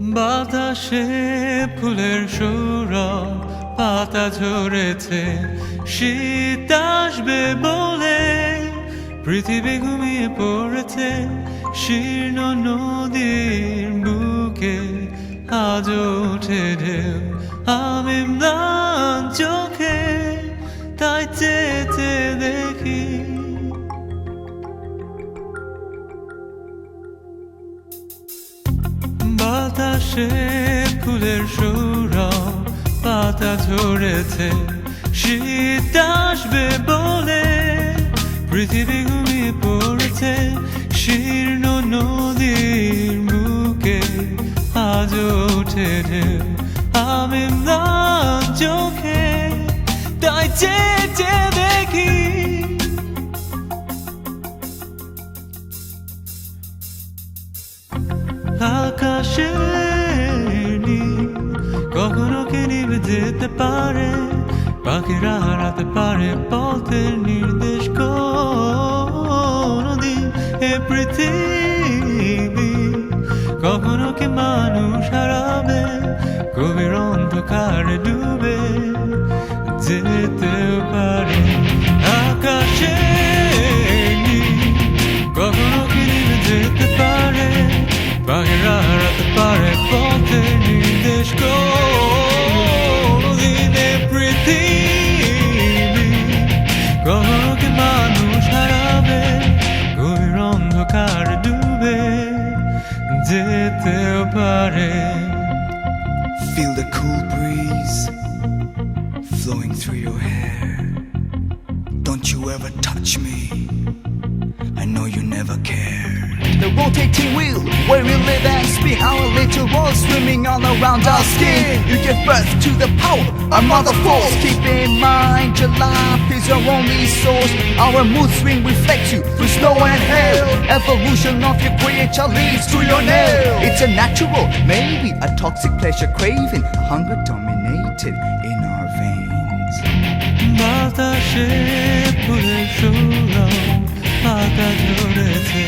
বাতাসে ফুলের সৌরভ, পাতা ঝরেছে, শীত আসবে বলে। পৃথিবী ঘুমিয়ে পড়েছে, শীর্ণ নদীর বুকে। আজ ওঠে ঢেউ আমি চোখে। তাই চেয়ে দেখি বাতাসে ফুলের সৌরভ পাতা ঝরেছে। শীত আসবে বলে পৃথিবী ঘুমিয়ে পড়েছে। শীর্ণ নদীর মুখে আজ ওঠে আমি চোখে, তাই চেয়ে চেয়ে দেখি। আকাশের যেতে পারে, পাখিরা হারাতে পারে, পথের নির্দেশ কোনদিন এ পৃথিবী। কখনো কি মানুষ হারাবে, গভীর অন্ধকারে ডুবে যেতে পারে? আকাশে কখনো কি যেতে পারে, পাখিরা হারাতে পারে যেতেও পারে Feel the cool breeze flowing through your hair. Don't you ever touch me. I know you never cared. The rotating wheel where we live and spin our little world swimming all around our skin. You give birth to the power, our mother force. Keep in mind your life is your only source. Our mood swing reflects you through snow and hail. Evolution of your creature leads to your nail. It's a natural, maybe a toxic pleasure craving, hunger dominated in our veins. বাতাসে ফুলের সৌরভ পাতা ঝরেছে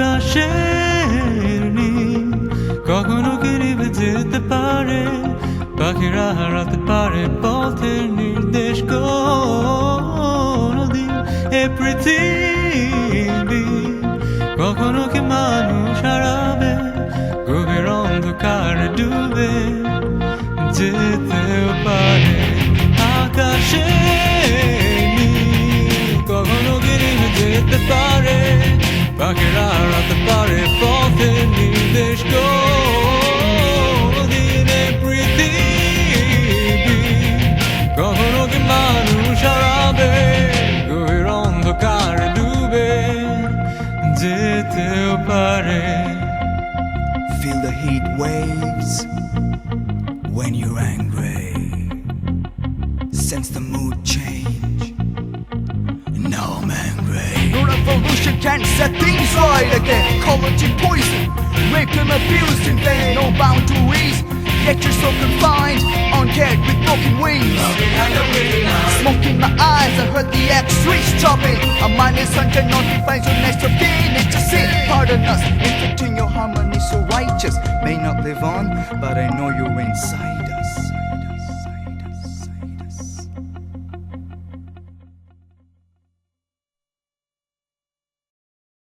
আকাশের নীল। কখনো কি যেতে পারে, পাখিরা হারাতে পারে পথের নির্দেশ কোনদিন। এ পৃথিবী কখনো কি মানুষ হারাবে? গভীর অন্ধকারে ডুবে যেতেও পারে। আকাশের নীল কখনো কি নিভে যেতে পারে পাখিরা হারাতে পারে পথের নির্দেশ দিনে পৃথিবী কখনো কি মানুষ হারাবে গভীর অন্ধকার ডুবে যেতেও পারে Feel the heat waves when you're angry. Revolution can set things right again. Collagen poison, rape and abuse in vain. No boundaries, yet you're so confined. On dead with broken wings. Smoke in my eyes, I heard the X-rays dropping. A mind is notifies your next of kin. It's a sin, pardon us. Inflicting your harmony so righteous. May not live on, but I know you're inside